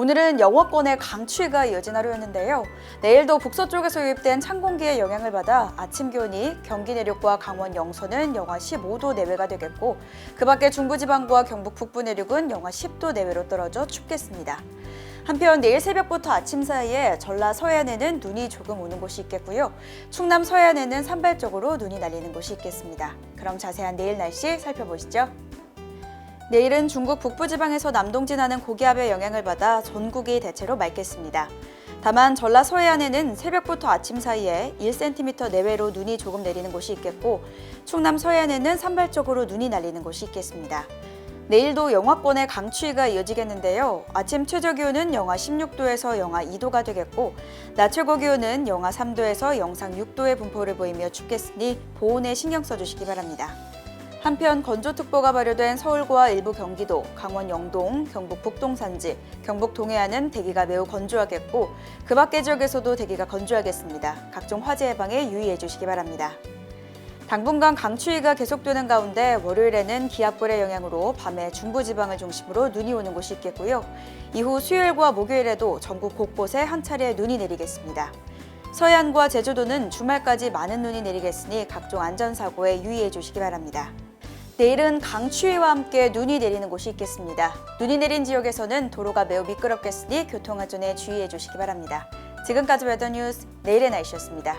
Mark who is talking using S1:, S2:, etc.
S1: 오늘은 영어권의 강추위가 이어진 하루였는데요. 내일도 북서쪽에서 유입된 찬 공기의 영향을 받아 아침 기온이 경기 내륙과 강원 영서는 영하 15도 내외가 되겠고 그 밖에 중부지방과 경북 북부 내륙은 영하 10도 내외로 떨어져 춥겠습니다. 한편 내일 새벽부터 아침 사이에 전라 서해안에는 눈이 조금 오는 곳이 있겠고요. 충남 서해안에는 산발적으로 눈이 날리는 곳이 있겠습니다. 그럼 자세한 내일 날씨 살펴보시죠. 내일은 중국 북부지방에서 남동 진하는 고기압의 영향을 받아 전국이 대체로 맑겠습니다. 다만 전라 서해안에는 새벽부터 아침 사이에 1cm 내외로 눈이 조금 내리는 곳이 있겠고 충남 서해안에는 산발적으로 눈이 날리는 곳이 있겠습니다. 내일도 영하권의 강추위가 이어지겠는데요. 아침 최저 기온은 영하 16도에서 영하 2도가 되겠고 낮 최고 기온은 영하 3도에서 영상 6도의 분포를 보이며 춥겠으니 보온에 신경 써주시기 바랍니다. 한편 건조특보가 발효된 서울과 일부 경기도, 강원 영동, 경북 북동 산지, 경북 동해안은 대기가 매우 건조하겠고 그 밖의 지역에서도 대기가 건조하겠습니다. 각종 화재 예방에 유의해 주시기 바랍니다. 당분간 강추위가 계속되는 가운데 월요일에는 기압골의 영향으로 밤에 중부지방을 중심으로 눈이 오는 곳이 있겠고요. 이후 수요일과 목요일에도 전국 곳곳에 한 차례 눈이 내리겠습니다. 서해안과 제주도는 주말까지 많은 눈이 내리겠으니 각종 안전사고에 유의해 주시기 바랍니다. 내일은 강추위와 함께 눈이 내리는 곳이 있겠습니다. 눈이 내린 지역에서는 도로가 매우 미끄럽겠으니 교통안전에 주의해 주시기 바랍니다. 지금까지 웨더 뉴스 내일의 날씨였습니다.